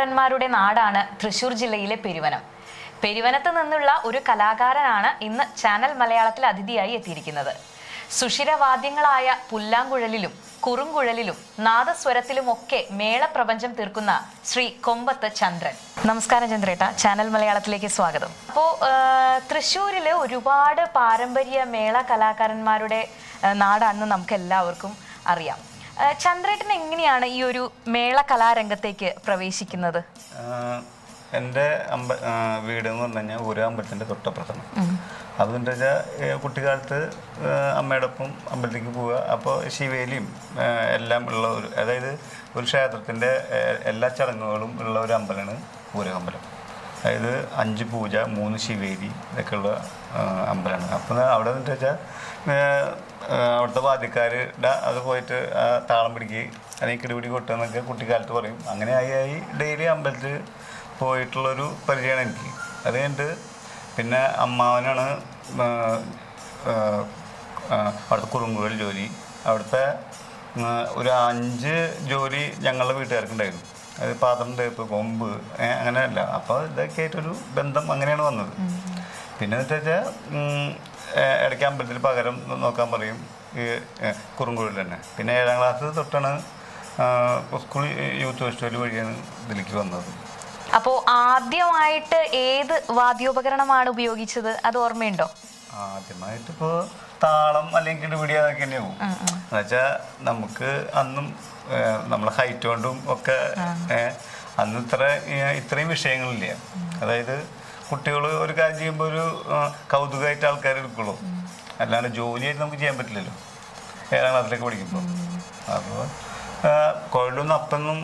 കലാകാരന്മാരുടെ നാടാണ് തൃശൂർ ജില്ലയിലെ പെരുവനം. പെരുവനത്ത് നിന്നുള്ള ഒരു കലാകാരനാണ് ഇന്ന് ചാനൽ മലയാളത്തിൽ അതിഥിയായി എത്തിയിരിക്കുന്നത്. സുഷിരവാദ്യങ്ങളായ പുല്ലാങ്കുഴലിലും കുറുങ്കുഴലിലും നാദസ്വരത്തിലുമൊക്കെ മേളപ്രപഞ്ചം തീർക്കുന്ന ശ്രീ കൊമ്പത്ത് ചന്ദ്രൻ. നമസ്കാരം ചന്ദ്രേട്ട. ചാനൽ മലയാളത്തിലേക്ക് സ്വാഗതം. അപ്പോൾ തൃശ്ശൂരിൽ ഒരുപാട് പാരമ്പര്യ മേള കലാകാരന്മാരുടെ നാടാണെന്ന് നമുക്ക് എല്ലാവർക്കും അറിയാം. ചന്ദ്രേട്ടൻ എങ്ങനെയാണ് ഈ ഒരു മേള കലാരംഗത്തേക്ക് പ്രവേശിക്കുന്നത്? എന്റെ അമ്പ വീട് എന്ന് പറഞ്ഞു കഴിഞ്ഞാൽ ഒരു അമ്പലത്തിന്റെ തൊട്ടപ്പുറത്താണ്. എന്താ വെച്ചാൽ കുട്ടിക്കാലത്ത് അമ്മയോടൊപ്പം അമ്പലത്തിലേക്ക് പോവുക. അപ്പോൾ ശിവേലിയും എല്ലാം ഉള്ള ഒരു അതായത് ഒരു ക്ഷേത്രത്തിന്റെ എല്ലാ ചടങ്ങുകളും ഉള്ള ഒരു അമ്പലമാണ് പൂരകമ്പലം അതായത് അഞ്ച് പൂജ മൂന്ന് ശിവേലി ഇതൊക്കെയുള്ള അമ്പലമാണ്. അപ്പോൾ അവിടെ എന്താ വെച്ചാൽ അവിടുത്തെ ബാധ്യക്കാരുടെ അത് പോയിട്ട് താളം പിടിക്കുകയും അല്ലെങ്കിൽ കിടിപിടി കൊട്ടുകയെന്നൊക്കെ കുട്ടിക്കാലത്ത് പറയും. അങ്ങനെ ആയി ആയി ഡെയിലി അമ്പലത്തിൽ പോയിട്ടുള്ളൊരു പരിചയമാണ് എനിക്ക്. അത് കഴിഞ്ഞിട്ട് പിന്നെ അമ്മാവനാണ് അവിടുത്തെ കുറുമ്പുകൾ ജോലി. അവിടുത്തെ ഒരു അഞ്ച് ജോലി ഞങ്ങളുടെ വീട്ടുകാർക്കുണ്ടായിരുന്നു. അത് പാത്രം തേപ്പ് കൊമ്പ് അങ്ങനെയല്ല. അപ്പോൾ ഇതൊക്കെ ആയിട്ടൊരു ബന്ധം അങ്ങനെയാണ് വന്നത്. പിന്നെ എന്താ വെച്ചാൽ ഇടയ്ക്ക് അമ്പലത്തിൽ പകരം നോക്കാൻ പറയും. ഈ കുറുങ്കുഴൽ തന്നെ. പിന്നെ ഏഴാം ക്ലാസ് തൊട്ടാണ് സ്കൂൾ യൂത്ത് ഫെസ്റ്റിവൽ വഴിയാണ് ഇതിലേക്ക് വന്നത്. അപ്പോൾ ആദ്യമായിട്ട് ഏത് വാദ്യോപകരണമാണ് ഉപയോഗിച്ചത്? അത് ഓർമ്മയുണ്ടോ? ആദ്യമായിട്ട് ഇപ്പോൾ താളം അല്ലെങ്കിൽ കിടുപിടി അതൊക്കെ തന്നെയാവും എന്നുവെച്ചാൽ നമുക്ക് അന്നും നമ്മളെ ഹൈറ്റ് കൊണ്ടും ഒക്കെ അന്ന് ഇത്ര ഇത്രയും വിഷയങ്ങളില്ല. അതായത് കുട്ടികൾ ഒരു കാര്യം ചെയ്യുമ്പോൾ ഒരു കൗതുകമായിട്ട് ആൾക്കാർ എടുക്കുള്ളൂ. അല്ലാണ്ട് ജോലിയായിട്ട് നമുക്ക് ചെയ്യാൻ പറ്റില്ലല്ലോ. ഏഴാം ക്ലാസ്സിലേക്ക് പഠിക്കുമ്പോൾ അപ്പോൾ കുഴലൊന്നും അപ്പൊന്നും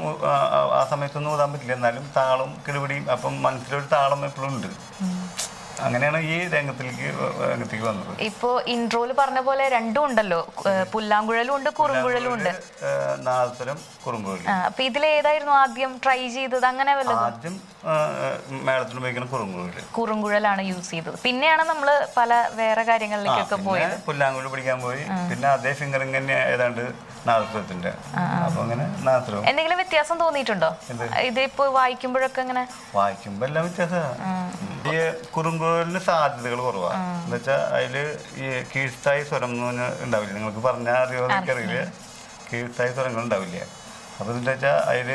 ആ സമയത്തൊന്നും ഊതാൻ പറ്റില്ല. എന്നാലും താളം കിടുപിടിയും അപ്പം മനസ്സിലൊരു താളം എപ്പോഴും ഉണ്ട്. അങ്ങനെയാണ് ഈ രംഗത്തിലേക്ക് രംഗത്തേക്ക് വന്നത്. ഇപ്പോ ഇൻട്രോയിൽ പറഞ്ഞ പോലെ രണ്ടും ഉണ്ടല്ലോ. പുല്ലാങ്കുഴലും ഉണ്ട് കുറുങ്കുഴലും ഉണ്ട്. നാളത്തരം ആ, അപ്പൊ ഇതിൽ ഏതായിരുന്നു ആദ്യം ട്രൈ ചെയ്തത്? അങ്ങനെ ആദ്യം മേളത്തിന് ഉപയോഗിക്കുന്ന കുറുമ്പുകളി കുറുങ്കുഴലാണ് യൂസ് ചെയ്തത്. പിന്നെയാണ് നമ്മൾ പല വേറെ കാര്യങ്ങളിലേക്കൊക്കെ പോയത്. പുല്ലാങ്കുഴി പിടിക്കാൻ പോയി. പിന്നെ അതേ ഫിംഗറിങ് തന്നെ ഏതാണ്ട് നാദസ്വരത്തിന്റെ. അപ്പൊ അങ്ങനെ നാദസ്വരം എന്തെങ്കിലും വ്യത്യാസം തോന്നിയിട്ടുണ്ടോ? ഇതിപ്പോ വായിക്കുമ്പോഴൊക്കെ ഇങ്ങനെ? വായിക്കുമ്പോ എല്ലാം വ്യത്യാസമാണ് ഈ കുറുങ്കോലിന് സാധ്യതകൾ കുറവാ. എന്ന് വെച്ചാൽ അതിൽ ഈ കീഴ്ത്തായി സ്വരം എന്ന് ഉണ്ടാവില്ല? നിങ്ങൾക്ക് പറഞ്ഞാൽ അറിയോ എനിക്കറിയില്ല കീഴ്ത്തായി സ്വരങ്ങൾ ഉണ്ടാവില്ല. അപ്പൊ എന്താ വെച്ചാൽ അതിൽ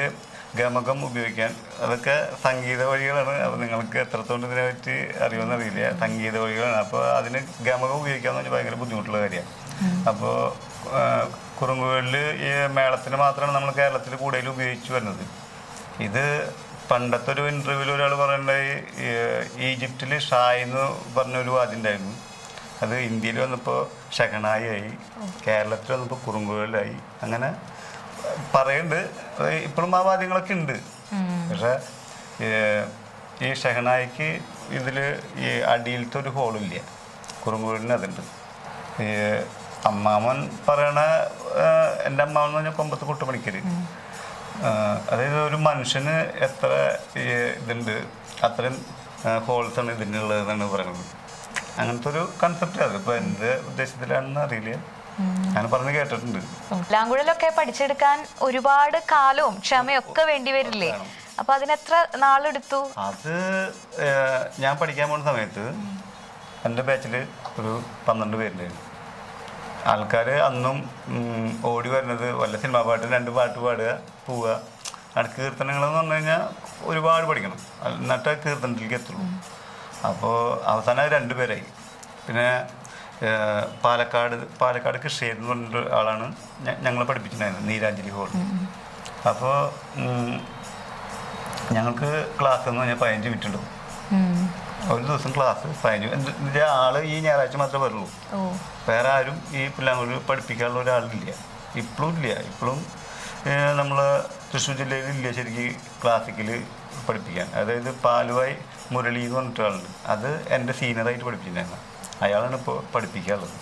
ഗമകം ഉപയോഗിക്കാൻ അതൊക്കെ സംഗീത വഴികളാണ്. അപ്പോൾ നിങ്ങൾക്ക് എത്രത്തോണ്ട് ഇതിനെ പറ്റി അറിയുമെന്ന് അറിയില്ല. സംഗീത വഴികളാണ്. അപ്പോൾ അതിന് ഗമകം ഉപയോഗിക്കാന്ന് പറഞ്ഞാൽ ഭയങ്കര ബുദ്ധിമുട്ടുള്ള കാര്യമാണ് അപ്പോൾ കുറുങ്കുകളിൽ ഈ മേളത്തിന് മാത്രമാണ് നമ്മൾ കേരളത്തിൽ കൂടുതൽ ഉപയോഗിച്ചു വരുന്നത്. ഇത് പണ്ടത്തെ ഒരു ഇന്റർവ്യൂവിൽ ഒരാൾ പറയേണ്ട ഈജിപ്തിൽ ഷായ് എന്ന് പറഞ്ഞൊരു വാദ്യം ഉണ്ടായിരുന്നു. അത് ഇന്ത്യയിൽ വന്നപ്പോൾ ഷഹനായി ആയി കേരളത്തിൽ വന്നപ്പോൾ കുറുങ്കുകളിലായി അങ്ങനെ പറയുന്നുണ്ട് ഇപ്പോഴും ആ വാദ്യങ്ങളൊക്കെ ഉണ്ട്. പക്ഷേ ഈ ഷഹനായിക്ക് ഇതിൽ ഈ അടിയിലത്തെ ഒരു ഹോളില്ല കുറുങ്കുകളിന് അതുണ്ട്. അമ്മാമൻ പറയണ എന്റെ അമ്മാവൻ എന്ന് പറഞ്ഞാൽ കൊമ്പത്ത് കുട്ടുപണിക്കര് അതായത് ഒരു മനുഷ്യന് എത്ര ഇതുണ്ട് അത്രയും ഹോൾസ് ആണ് ഇതിനുള്ളതെന്നാണ് പറയുന്നത് അങ്ങനത്തെ ഒരു കൺസെപ്റ്റ് അത് ഇപ്പൊ എന്ത് ഉദ്ദേശത്തിലാണെന്ന് അറിയില്ല. ഞാൻ പറഞ്ഞു കേട്ടിട്ടുണ്ട്. ലാംഗുഴലൊക്കെ പഠിച്ചെടുക്കാൻ ഒരുപാട് കാലവും ക്ഷമയൊക്കെ വേണ്ടി വരില്ലേ? അപ്പൊ അതിനെത്ര നാളെടുത്തു? അത് ഞാൻ പഠിക്കാൻ പോകുന്ന സമയത്ത് എന്റെ ബാച്ചിൽ ഒരു പന്ത്രണ്ട് പേരുണ്ടായിരുന്നു. ആൾക്കാർ അന്നും ഓടി വരുന്നത്. വല്ല സിനിമാ പാട്ട് രണ്ട് പാട്ട് പാടുക പോവുക. അവിടെ കീർത്തനങ്ങൾ എന്ന് പറഞ്ഞു കഴിഞ്ഞാൽ ഒരുപാട് പഠിക്കണം. എന്നിട്ട് കീർത്തനത്തിലേക്ക് എത്തുള്ളൂ. അപ്പോൾ അവസാനം രണ്ട് പേരായി. പിന്നെ പാലക്കാട് പാലക്കാട് കൃഷിയേരി എന്ന് ആളാണ് ഞങ്ങളെ പഠിപ്പിച്ചിട്ടുണ്ടായിരുന്നത് നീരാഞ്ജലി ഹോൾ. അപ്പോൾ ഞങ്ങൾക്ക് ക്ലാസ് എന്ന് പറഞ്ഞാൽ പതിനഞ്ച് മിനിറ്റ് ഉണ്ടാവും. ഒരു ദിവസം ക്ലാസ് പതിനഞ്ച് എന്റെ ആൾ ഈ ഞായറാഴ്ച മാത്രമേ വരുള്ളൂ. വേറെ ആരും ഈ പിള്ളേർ പഠിപ്പിക്കാനുള്ള ഒരാളില്ല. ഇപ്പോഴും ഇല്ല. ഇപ്പോഴും നമ്മൾ തൃശ്ശൂർ ജില്ലയിൽ ഇല്ല ശരിക്കും ക്ലാസിക്കൽ പഠിപ്പിക്കാൻ. അതായത് പാലുവായി മുരളി എന്ന് പറഞ്ഞിട്ട് ആളുണ്ട് അത് എന്റെ സീനിയറായിട്ട് പഠിപ്പിച്ചിട്ടുണ്ടായിരുന്നു. അയാളാണ് ഇപ്പോൾ പഠിപ്പിക്കാറുള്ളത്.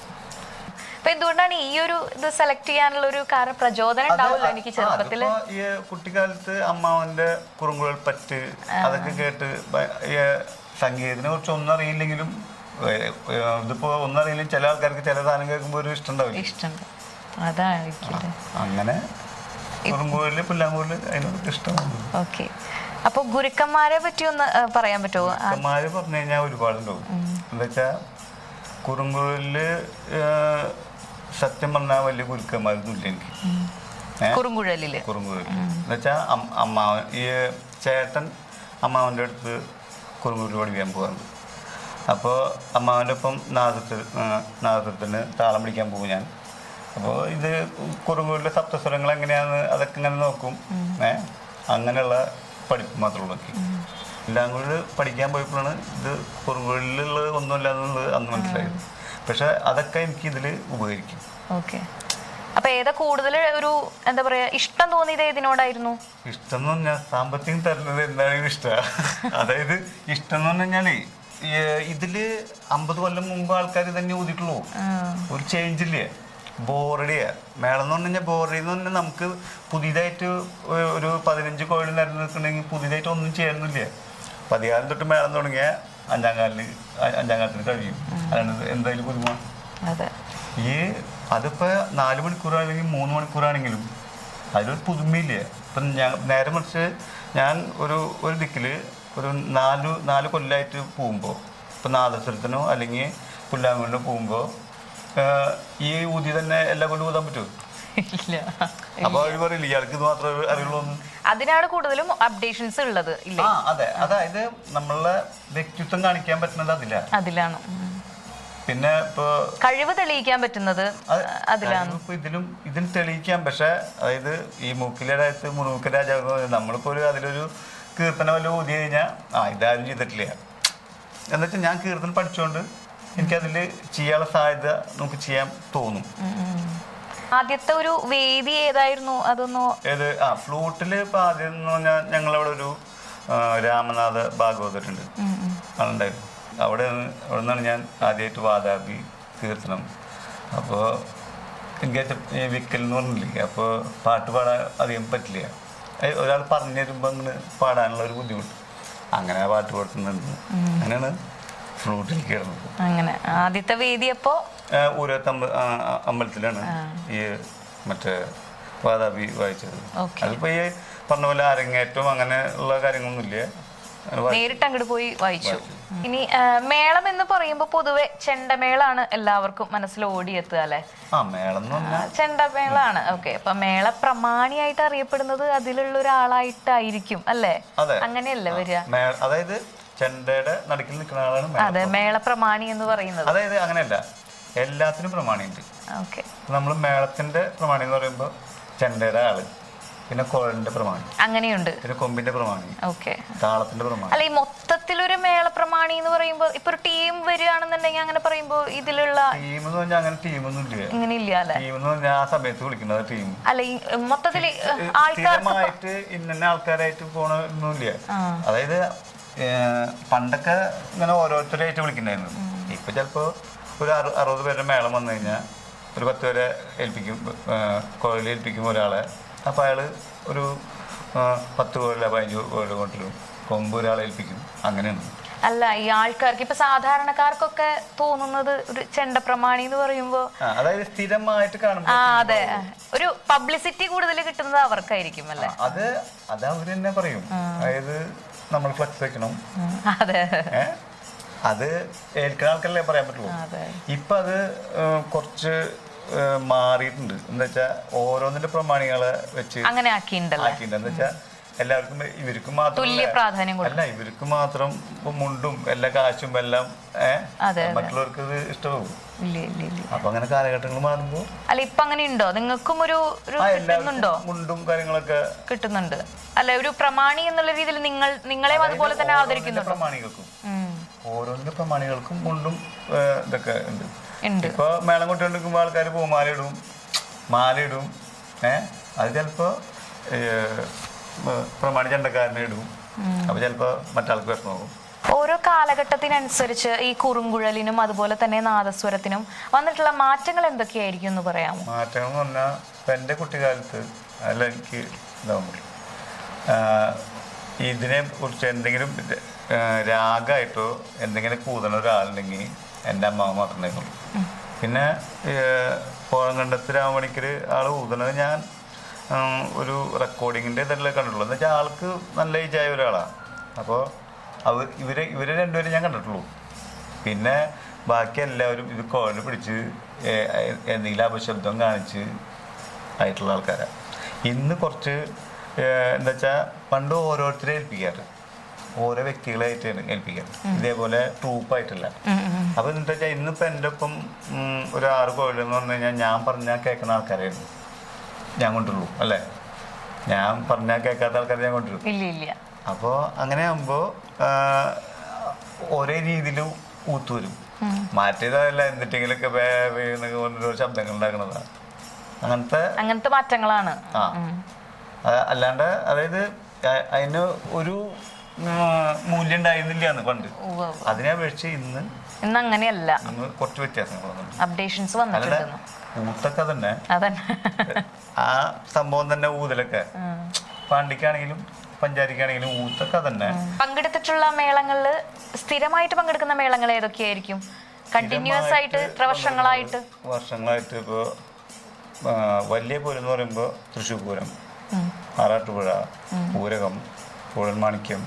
അപ്പൊ എന്തുകൊണ്ടാണ് ഈ ഒരു ഇത് സെലക്ട് ചെയ്യാനുള്ള ഒരു കാരണം പ്രചോദനം ഉണ്ടാവുമല്ലോ എനിക്ക് ചെറുപ്പത്തിൽ ഈ കുട്ടിക്കാലത്ത് അമ്മാവന്റെ കുറുങ്കുഴൽ പറ്റ് അതൊക്കെ കേട്ട് സംഗീതത്തിനെ കുറിച്ച് ഒന്നും അറിയില്ലെങ്കിലും ഇതിപ്പോ ഒന്നും ചില ആൾക്കാർക്ക് ചില സാധനം കേൾക്കുമ്പോൾ ഒരു ഇഷ്ടം ഉണ്ടാവില്ല ഇഷ്ടം അതായിരിക്കില്ലേ അങ്ങനെ കുറുങ്കോലിൽ പുല്ലാങ്കൂരിൽ അതിനോട് ഇഷ്ടമാണ്. ഓക്കെ. അപ്പൊ ഗുരുക്കന്മാരെ പറ്റി ഒന്ന് പറയാൻ പറ്റുമോ? ഗുരുക്കന്മാര് പറഞ്ഞു കഴിഞ്ഞാൽ ഒരുപാടുണ്ടാവും. എന്താ വെച്ചാ കുറുങ്കോലിൽ സത്യം പറഞ്ഞാൽ വലിയ ഗുരുക്കന്മാരൊന്നും ഇല്ല എനിക്ക്? കുറുങ്കുഴലിൽ കുറുങ്കുഴൽ എന്നുവെച്ചാൽ അമ്മാവൻ ഈ ചേട്ടൻ അമ്മാവന്റെ അടുത്ത് കുറുങ്കുഴൽ പഠിക്കാൻ പോകാറുണ്ട് അപ്പോൾ അമ്മാവന്റെ ഒപ്പം നാദത്തിൽ നാദത്തിന് താളം പിടിക്കാൻ പോകും ഞാൻ. അപ്പോൾ ഇത് കുറുമ്പൂരിലെ സപ്തസ്വരങ്ങൾ എങ്ങനെയാണെന്ന് അതൊക്കെ ഇങ്ങനെ നോക്കും. ഏ അങ്ങനെയുള്ള പഠിപ്പ് മാത്രമേ ഉള്ളൂ എല്ലാം കൂടി പഠിക്കാൻ പോയപ്പോഴാണ് ഇത് കുറുങ്കുഴലിലുള്ള ഒന്നുമില്ല എന്നുള്ളത് അന്ന് മനസ്സിലായത്. പക്ഷെ അതൊക്കെ എനിക്ക് ഇതിൽ ഉപകരിക്കും. ഓക്കെ. അപ്പൊ ഏതാ കൂടുതൽ ഒരു എന്താ പറയാ ഇഷ്ടം തോന്നിയത് ഏതിനോടായിരുന്നു? ഇഷ്ടം എന്ന് പറഞ്ഞാൽ സാമ്പത്തികം തരുന്നത് എന്താണെങ്കിലും ഇഷ്ടമാണ് അതായത് ഇഷ്ടം എന്ന് ഇതിൽ അമ്പത് കൊല്ലം മുമ്പ് ആൾക്കാർ തന്നെ ഊതിട്ടുള്ളൂ ഒരു ചേഞ്ച് ഇല്ലേ? ബോറടിയാ മേളം എന്ന് പറഞ്ഞു കഴിഞ്ഞാൽ ബോറടി എന്ന് പറഞ്ഞാൽ നമുക്ക് പുതിയതായിട്ട് ഒരു പതിനഞ്ച് കോഴി നിരന്ന് നിൽക്കണമെങ്കിൽ പുതിയതായിട്ട് ഒന്നും ചെയ്യണമെന്നില്ല പതികാലം തൊട്ട് മേളം തുടങ്ങിയ അഞ്ചാം കാലിന് അഞ്ചാം കാലത്തിന് കഴിയും. അതാണ് എന്തായാലും പുതുമ ഈ അതിപ്പോ നാല് മണിക്കൂറാണെങ്കിൽ മൂന്ന് മണിക്കൂറാണെങ്കിലും അതിലൊരു പുതുമയില്ല? ഇപ്പം ഞാൻ നേരെ മറിച്ച് ഞാൻ ഒരു ഒരു ദിക്കിൽ ഒരു നാല് നാല് കൊല്ലായിട്ട് പോകുമ്പോൾ ഇപ്പം നാദസ്വരത്തിനോ അല്ലെങ്കിൽ പുല്ലാങ്കുളിനോ പോകുമ്പോൾ ഈ ഊതി തന്നെ എല്ലാ കൊല്ലം ഊതാൻ പറ്റുമോ ഇല്ല. അപ്പോൾ അവർ പറയില്ല ഇയാൾക്ക് ഇത് മാത്രമേ അറിയുള്ളൂ അതിനാണ് കൂടുതലും അപ്ഡേഷൻസ് ഉള്ളത് അതെ. അതായത് നമ്മളെ വ്യക്തിത്വം കാണിക്കാൻ പറ്റുന്നത് അതിലാണ്. അതിലാണ്. പിന്നെ ഇപ്പോ കഴിവ് തെളിയിക്കാൻ പറ്റുന്നത് അത് അതിലാണ്. ഇതിലും ഇതിൽ തെളിയിക്കാം. പക്ഷെ അതായത് ഈ മൂക്കിലടത്ത് മുറുമുക്ക രാജാവ് നമ്മളിപ്പോ ഒരു അതിലൊരു കീർത്തനം വല്ല ഊതി കഴിഞ്ഞാൽ ആ ഇതാരും ചെയ്തിട്ടില്ല. എന്നുവെച്ചാൽ ഞാൻ കീർത്തനം പഠിച്ചുകൊണ്ട് എനിക്കതിൽ ചെയ്യാനുള്ള സാധ്യത നമുക്ക് ചെയ്യാൻ തോന്നും. ആദ്യത്തെ ഒരു വേദി ഏതായിരുന്നു? അതൊന്നോ ഏത്? ആ ഫ്ലൂട്ടിൽ ഇപ്പൊ ആദ്യം എന്ന് പറഞ്ഞാൽ ഞങ്ങളവിടെ ഒരു രാമനാഥ ഭാഗവതരുണ്ട്. ആളുണ്ടായിരുന്നു. അവിടെ അവിടെ നിന്നാണ് ഞാൻ ആദ്യമായിട്ട് വാദാബി കീർത്തനം അപ്പോൾ എനിക്കേറ്റ വിക്കൽ എന്ന് പറഞ്ഞില്ലേ അപ്പോൾ പാട്ട് പാടാൻ അധികം പറ്റില്ല. ഒരാൾ പറഞ്ഞു തരുമ്പോൾ അങ്ങനെ പാടാനുള്ള ഒരു ബുദ്ധിമുട്ട്. അങ്ങനെ പാട്ട് പാടുന്നുണ്ട് അങ്ങനെയാണ് ഫ്ലൂട്ടിൽ കയറുന്നത്. അങ്ങനെ. ആദ്യത്തെ വേദി അപ്പോൾ ആ, അമ്പലത്തിലാണ് ഈ മറ്റേ വാദാബി വായിച്ചത്. അതിപ്പോൾ അതിപ്പോ ഈ പറഞ്ഞ പോലെ അരങ്ങേറ്റം അങ്ങനെ ഉള്ള കാര്യങ്ങളൊന്നുമില്ല. നേരിട്ട് അങ്ങോട്ട് പോയി വായിച്ചു. ഇനി മേളം എന്ന് പറയുമ്പോൾ പൊതുവെ ചെണ്ടമേളാണ് എല്ലാവർക്കും മനസ്സിൽ ഓടിയെത്തുക അല്ലെ? ചെണ്ടമേളാണ്. ഓക്കെ അപ്പൊ മേള പ്രമാണിയായിട്ട് അറിയപ്പെടുന്നത് അതിലുള്ള ഒരാളായിട്ടായിരിക്കും അല്ലെ. അങ്ങനെയല്ലേ വരിക? അതായത് ചെണ്ടയുടെ നടുക്കിൽ നിൽക്കുന്ന ആളാണ്. അതെ മേള പ്രമാണി എന്ന് പറയുന്നത്. അതായത് അങ്ങനെയല്ല എല്ലാത്തിനും പ്രമാണിയുണ്ട്. നമ്മൾ മേളത്തിന്റെ പ്രമാണി എന്ന് പറയുമ്പോൾ ചെണ്ടയുടെ ആൾ. പിന്നെ കുഴലിന്റെ പ്രമാണി. അങ്ങനെയുണ്ട്. പിന്നെ കൊമ്പിന്റെ പ്രമാണി. ഓക്കെ. താളത്തിന്റെ പ്രമാണി. അല്ല ഈ മൊത്തത്തിലൊരു മേള പ്രമാണി എന്ന് പറയുമ്പോൾ ഇപ്പൊ ഒരു ടീം വരികയാണെന്നുണ്ടെങ്കിൽ അങ്ങനെ പറയുമ്പോൾ ഇതിലുള്ള ടീം എന്ന് പറഞ്ഞാൽ അങ്ങനെ ടീമൊന്നും ഇല്ല. ഇങ്ങനെ ഇല്ല അല്ലെ? ടീം എന്ന് പറഞ്ഞാൽ ആ സമയത്ത് വിളിക്കുന്നത് ടീം. അല്ല ഈ മൊത്തത്തിൽ ആൾക്കാരായിട്ട് ഇന്ന ആൾക്കാരായിട്ട് പോണൊന്നുമില്ല. അതായത് പണ്ടൊക്കെ ഇങ്ങനെ ഓരോരുത്തരായിട്ട് വിളിക്കണ്ടായിരുന്നു ഇപ്പൊ ചിലപ്പോ ഒരു അറു അറുപത് പേരുടെ മേളം വന്നു കഴിഞ്ഞാൽ ഒരു പത്ത് പേരെ ഏൽപ്പിക്കും കോഴിലേൽപ്പിക്കും ഒരാളെ. അപ്പോൾ അയാൾ ഒരു പത്ത് കോഴില പതിനഞ്ച് കോഴില കൊണ്ടിലും കൊമ്പ് ഒരാളെ ഏൽപ്പിക്കും. അങ്ങനെയാണ്. അല്ല ഈ ആൾക്കാർക്ക് ഇപ്പൊ സാധാരണക്കാർക്കൊക്കെ തോന്നുന്നത് ഒരു ചെണ്ടപ്രമാണി എന്ന് പറയുമ്പോ അതായത് സ്ഥിരമായിട്ട് കാണുമ്പോൾ അതെ. ഒരു പബ്ലിസിറ്റി കൂടുതൽ കിട്ടുന്നത് അവർക്കായിരിക്കും അല്ലേ? അത് അത് അവർ തന്നെ പറയും. അതായത് നമ്മൾ ഫ്ലക്സ് വെക്കണം. അതെ. അത് ഏൽക്കുന്ന ആൾക്കല്ലേ പറയാൻ പറ്റുള്ളൂ. ഇപ്പൊ അത് കുറച്ച് മാറിയിട്ടുണ്ട്. എന്താ വെച്ചാൽ ഓരോന്നിന്റെ പ്രമാണികളെ വെച്ച് അങ്ങനെ ആക്കിയിട്ടുണ്ട് എന്ന് വെച്ചാൽ എല്ലാവർക്കും ഇവർക്ക് മാത്രം അല്ല? ഇവർക്ക് മാത്രം മുണ്ടും എല്ലാ കാശും എല്ലാം മറ്റുള്ളവർക്ക് ഇത് ഇഷ്ടമാകും അപ്പൊ അങ്ങനെ കാലഘട്ടങ്ങൾ മാറുമ്പോ അല്ല ഇപ്പൊ അങ്ങനെ ഉണ്ടോ? നിങ്ങൾക്കും ഒരു കിട്ടുന്നുണ്ടോ? മുണ്ടും കാര്യങ്ങളൊക്കെ കിട്ടുന്നുണ്ട്. അല്ല ഒരു പ്രമാണി എന്നുള്ള രീതിയിൽ നിങ്ങൾ നിങ്ങളെ അതുപോലെ തന്നെ അവതരിക്കുന്നുണ്ടോ പ്രമാണികൾക്കും. ഓരോന്നിന്റെ പ്രമാണികൾക്കും മുണ്ടും ഇതൊക്കെ ഉണ്ട്. ഇപ്പൊ മേളം ആൾക്കാർ പൂമാല ഇടും മാല ഇടും ഏഹ് അത് ചിലപ്പോ പ്രമാണി ചണ്ടക്കാരനെ ഇടും. അപ്പൊ ചിലപ്പോ മറ്റാൾക്ക് വിഷമാകും ഓരോ കാലഘട്ടത്തിനനുസരിച്ച് ഈ കുറുങ്കുഴലിനും അതുപോലെ തന്നെ നാദസ്വരത്തിനും വന്നിട്ടുള്ള മാറ്റങ്ങൾ എന്തൊക്കെയായിരിക്കും എന്ന് പറയാമോ? മാറ്റങ്ങൾ എന്ന് പറഞ്ഞാൽ ഇപ്പൊ എന്റെ കുട്ടിക്കാലത്ത് അല്ല എനിക്ക് ഇതാവുമ്പോൾ ഇതിനെ കുറിച്ച് എന്തെങ്കിലും രാഗമായിട്ടോ എന്തെങ്കിലും കൂതണ ഒരാളുണ്ടെങ്കിൽ എന്റെ അമ്മാവ് മാത്രമേ ഉണ്ടായിരുന്നുള്ളൂ പിന്നെ കോഴങ്കണ്ടത്ത് രാമണിക്കർ ആൾ ഊതണത് ഞാൻ ഒരു റെക്കോർഡിങ്ങിന്റെ ഇതെല്ലാം കണ്ടിട്ടുള്ളൂ. എന്ന് വെച്ചാൽ ആൾക്ക് നല്ല ഏജായ ഒരാളാണ് അപ്പോൾ അവർ ഇവരെ ഇവരെ രണ്ടുപേരും ഞാൻ കണ്ടിട്ടുള്ളൂ. പിന്നെ ബാക്കി എല്ലാവരും ഇത് കോഴിനെ പിടിച്ച് എന്തെങ്കിലും അപശബ്ദം കാണിച്ച് ആയിട്ടുള്ള ആൾക്കാരാണ് ഇന്ന് കുറച്ച് എന്താ വെച്ചാൽ പണ്ട് ഓരോരുത്തരെ ഏൽപ്പിക്കാറ്. ഓരോ വ്യക്തികളായിട്ടാണ് ഏൽപ്പിക്കുക ഇതേപോലെ ട്രൂപ്പായിട്ടല്ല അപ്പൊ എന്താ വെച്ചാൽ ഇന്നിപ്പോ എന്റെ ഒപ്പം ഒരു ആറ് കോഴികൾ എന്ന് പറഞ്ഞു കഴിഞ്ഞാൽ ഞാൻ പറഞ്ഞാൽ കേൾക്കുന്ന ആൾക്കാരായിരുന്നു. ഞാൻ കൊണ്ടുള്ളൂ അല്ലേ? ഞാൻ പറഞ്ഞാൽ കേൾക്കാത്ത ആൾക്കാരെ ഞാൻ കൊണ്ടുവരും. അപ്പോൾ അങ്ങനെ ആകുമ്പോൾ ഒരേ രീതിയിൽ ഊത്തുവരും മാറ്റിയതല്ല എന്തിട്ടെങ്കിലൊക്കെ ശബ്ദങ്ങൾ ഉണ്ടാക്കുന്നതാണ് അങ്ങനത്തെ അങ്ങനത്തെ മാറ്റങ്ങളാണ്. ആ. അല്ലാണ്ട് അതായത് അതിന് ഒരു മൂല്യം ഉണ്ടായിരുന്നില്ല എന്ന് പണ്ട് അതിനെ അപേക്ഷിച്ച് ഇന്ന് ഇന്ന് അങ്ങനെയല്ല ഇന്ന് കുറച്ച് വ്യത്യാസം അപ്ഡേഷൻസ് വന്നിട്ടുണ്ട് ഊത്തൊക്കെ തന്നെ ആ സംഭവം തന്നെ ഊതലൊക്കെ. പാണ്ടിക്കാണെങ്കിലും പഞ്ചാരിക്കാണെങ്കിലും ഊത്തൊക്കെ തന്നെ. പങ്കെടുത്തിട്ടുള്ള മേളങ്ങളിൽ സ്ഥിരമായിട്ട് പങ്കെടുക്കുന്ന മേളങ്ങൾ ഏതൊക്കെയായിരിക്കും? കണ്ടിന്യൂസ് ആയിട്ട് ഇത്ര വർഷങ്ങളായിട്ട് വർഷങ്ങളായിട്ട് ഇപ്പോൾ വലിയ പൂരം എന്ന് പറയുമ്പോൾ തൃശ്ശൂർ പൂരം ആറാട്ടുപുഴ പൂരകം പൂഴൽമാണിക്യം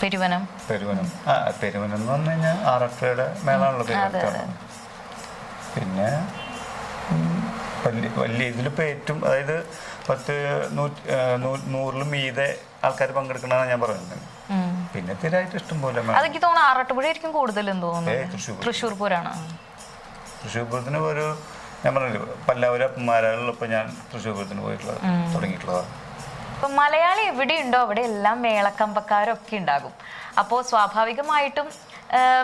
പെരുവനം. പെരുവനം. ആ പെരുവനം എന്ന് പറഞ്ഞു കഴിഞ്ഞാൽ ആറാട്ടുപുഴയുടെ മേളാണല്ലോ പെരുവനത്താണ് പിന്നെ വലിയ വലിയ ഇതിലിപ്പോൾ ഏറ്റവും അതായത് പത്ത് നൂറ്റി നൂറിലും മീതെ ആൾക്കാർ പങ്കെടുക്കണമെന്നാണ് ഞാൻ പറയുന്നത്. പിന്നെ തീരായിട്ട് ഇഷ്ടം പോലെ മേളം. അതെനിക്ക് തോന്നുന്നു ആറാട്ടുപുഴ ആയിരിക്കും കൂടുതലെന്ന് തോന്നുന്നു തൃശ്ശൂർ. പൂരാണ്. തൃശ്ശൂർ പൂരത്തിന് ഒരു ഞാൻ പറഞ്ഞില്ല പല്ലാവൂർ അപ്പന്മാരുള്ളപ്പോൾ ഞാൻ തൃശ്ശൂർ പൂരത്തിന് പോയിട്ടുള്ളത് തുടങ്ങിയിട്ടുള്ളതാണ്. ഇപ്പൊ മലയാളി എവിടെയുണ്ടോ അവിടെ എല്ലാം മേളക്കമ്പക്കാരൊക്കെ ഉണ്ടാകും. അപ്പോ സ്വാഭാവികമായിട്ടും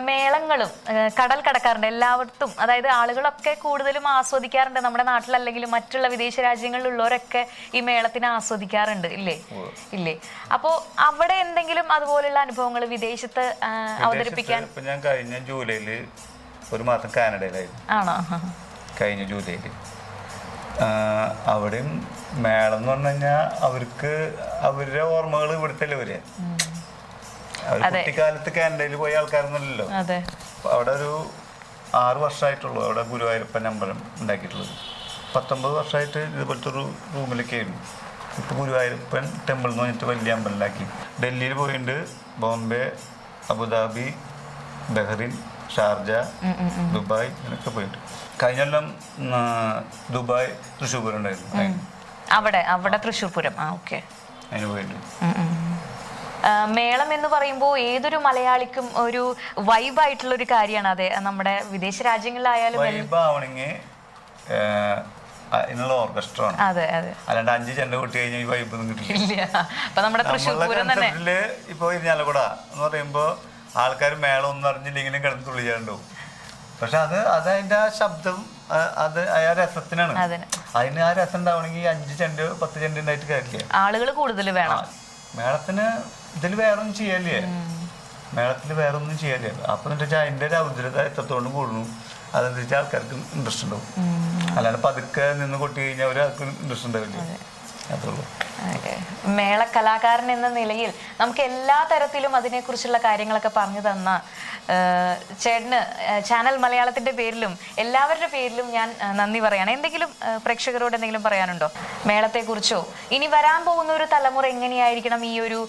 മേളങ്ങളും കടൽ കടക്കാറുണ്ട്. എല്ലായിടത്തും അതായത് ആളുകളൊക്കെ കൂടുതലും ആസ്വദിക്കാറുണ്ട്. നമ്മുടെ നാട്ടിലല്ലെങ്കിലും മറ്റുള്ള വിദേശ രാജ്യങ്ങളിലുള്ളവരൊക്കെ ഈ മേളത്തിനെ ആസ്വദിക്കാറുണ്ട്. ഇല്ലേ? ഇല്ലേ? അപ്പോ അവിടെ എന്തെങ്കിലും അതുപോലുള്ള അനുഭവങ്ങൾ വിദേശത്ത് അവതരിപ്പിക്കാൻ? ഞാൻ കഴിഞ്ഞ ജൂലൈയിൽ ഒരു മാസം കാനഡയിലായിരുന്നു. ആണോ? കഴിഞ്ഞ ജൂലൈയിൽ അവിടെയും മേളം എന്ന് പറഞ്ഞു കഴിഞ്ഞാൽ അവർക്ക് അവരുടെ ഓർമ്മകൾ ഇവിടുത്തെ അവർ അവർ കുട്ടിക്കാലത്ത് കാനഡയിൽ പോയ ആൾക്കാരൊന്നുമല്ലല്ലോ. അവിടെ ഒരു ആറ് വർഷമായിട്ടുള്ളൂ അവിടെ ഗുരുവായൂരപ്പൻ അമ്പലം ഉണ്ടാക്കിയിട്ടുള്ളത്. പത്തൊമ്പത് വർഷമായിട്ട് ഇതുപോലത്തെ ഒരു റൂമിലൊക്കെ ആയിരുന്നു. ഇപ്പോൾ ഗുരുവായൂരപ്പൻ ടെമ്പിൾ എന്ന് പറഞ്ഞിട്ട് വലിയ അമ്പലമാക്കി ഡൽഹിയിൽ പോയിട്ടുണ്ട് Bombay Abu Dhabi Bahrain Sharjah Dubai ഇതിനൊക്കെ പോയിട്ട് കഴിഞ്ഞ കൊല്ലം ദുബായ് തൃശ്ശൂർ ഉണ്ടായിരുന്നു അവിടെ അവിടെ തൃശ്ശൂർ പൂരം ആ ഓക്കെ. അതിന് പോയിട്ടുണ്ട്. മേളം എന്ന് പറയുമ്പോൾ ഏതൊരു മലയാളിക്കും ഒരു വൈബായിട്ടുള്ള ഒരു കാര്യമാണ് അതെ. നമ്മുടെ വിദേശ രാജ്യങ്ങളിലായാലും വൈബ് ആവണമെങ്കിൽ അതിനുള്ള ഓർക്കസ്ട്ര ആണ് അതെ അതെ. അല്ലാണ്ട് അഞ്ച് ചെണ്ട കൊട്ടി കഴിഞ്ഞാൽ ഈ വൈബ് ഒന്നും കിട്ടില്ല അപ്പൊ നമ്മുടെ തൃശ്ശൂർ പൂരം തന്നെ. ഇപ്പൊ ഇരിഞ്ഞാലക്കുട എന്ന് പറയുമ്പോ ആൾക്കാർ മേളം ഒന്നും അറിഞ്ഞില്ലെങ്കിലും കിടന്ന് തുള്ളിയാണ്ടോ പക്ഷെ അത് അത് അതിന്റെ ആ ശബ്ദം അത് ആ രസത്തിനാണ്. അതിന് ആ രസം ഉണ്ടാവണമെങ്കിൽ അഞ്ച് ചെണ്ട് പത്ത് ചെണ്ട് ഉണ്ടായിട്ട് കാര്യമില്ല. ആളുകൾ കൂടുതൽ വേണം. മേളത്തിന് ഇതിൽ വേറെ ഒന്നും ചെയ്യല്ലേ മേളത്തിൽ വേറെ ഒന്നും ചെയ്യല്ലേ? അപ്പൊ വെച്ചാൽ അതിന്റെ രൗദ്രത എത്രത്തോളം കൂടുന്നു അതെന്താ ആൾക്കാർക്ക് ഇൻട്രസ്റ്റ് ഉണ്ടാവും. അല്ലാണ്ട് പതുക്കെ നിന്ന് കൊട്ടി കഴിഞ്ഞാൽ ഒരാൾക്ക് ഇൻട്രസ്റ്റ് ഉണ്ടാവില്ലേ? അതുള്ളൂ മേള കലാകാരൻ എന്ന നിലയിൽ നമുക്ക് എല്ലാ തരത്തിലും അതിനെക്കുറിച്ചുള്ള കാര്യങ്ങളൊക്കെ പറഞ്ഞു തന്ന ചേട്ടന് ചാനൽ മലയാളത്തിന്റെ പേരിലും എല്ലാവരുടെ പേരിലും ഞാൻ നന്ദി പറയാണ്. എന്തെങ്കിലും പ്രേക്ഷകരോട് എന്തെങ്കിലും പറയാനുണ്ടോ? മേളത്തെക്കുറിച്ചോ? ഇനി വരാൻ പോകുന്ന ഒരു തലമുറ എങ്ങനെയായിരിക്കണം ഈ ഒരു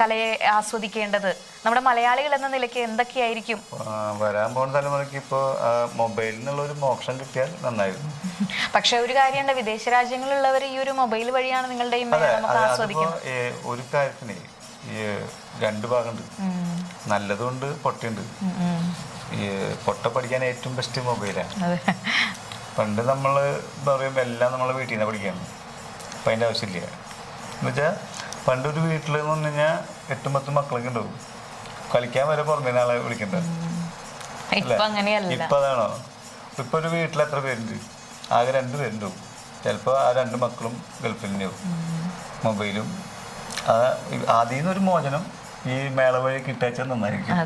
കലയെ ആസ്വദിക്കേണ്ടത്? നമ്മുടെ മലയാളികൾ എന്ന നിലയ്ക്ക് എന്തൊക്കെയായിരിക്കും? വരാൻ പോകുന്ന തലമുറയ്ക്ക് ഇപ്പോ മൊബൈലിൽ നിന്നുള്ള ഒരു മോക്ഷം കിട്ടിയാൽ നന്നായിരുന്നു. പക്ഷെ ഒരു കാര്യമുണ്ട്. വിദേശ രാജ്യങ്ങളിലുള്ളവർ ഈ ഒരു മൊബൈൽ വഴിയാണ് നിങ്ങളുടെ ഈ ആസ്വദിക്കുന്നത്. ഒരു കാര്യത്തിന് രണ്ട് ഭാഗമുണ്ട്. നല്ലതുണ്ട് പൊട്ടയുണ്ട്. ഈ പൊട്ട പഠിക്കാൻ ഏറ്റവും ബെസ്റ്റ് മൊബൈലാണ് പണ്ട് നമ്മൾ പറയുമ്പോൾ എല്ലാം നമ്മളെ വീട്ടിൽ നിന്ന് പഠിക്കുകയാണ് അപ്പം അതിന്റെ ആവശ്യമില്ല. എന്നുവെച്ചാൽ പണ്ടൊരു വീട്ടിൽ എന്ന് പറഞ്ഞു കഴിഞ്ഞാൽ എട്ടും പത്തും മക്കളൊക്കെ ഉണ്ടാവും. കളിക്കാൻ വരെ പുറമേ ആളെ വിളിക്കേണ്ടത് ഇപ്പൊ അതാണോ? ഇപ്പൊ ഒരു വീട്ടിൽ എത്ര പേരുണ്ട്? ആകെ രണ്ട് പേരുണ്ടാവും. ചിലപ്പോൾ ആ രണ്ട് മക്കളും ഗൾഫിൽ തന്നെയാവും. മൊബൈലും. ആദ്യം ഒരു മോചനം ഈ മേള വഴി കിട്ടാച്ചാൽ നന്നായിരിക്കും.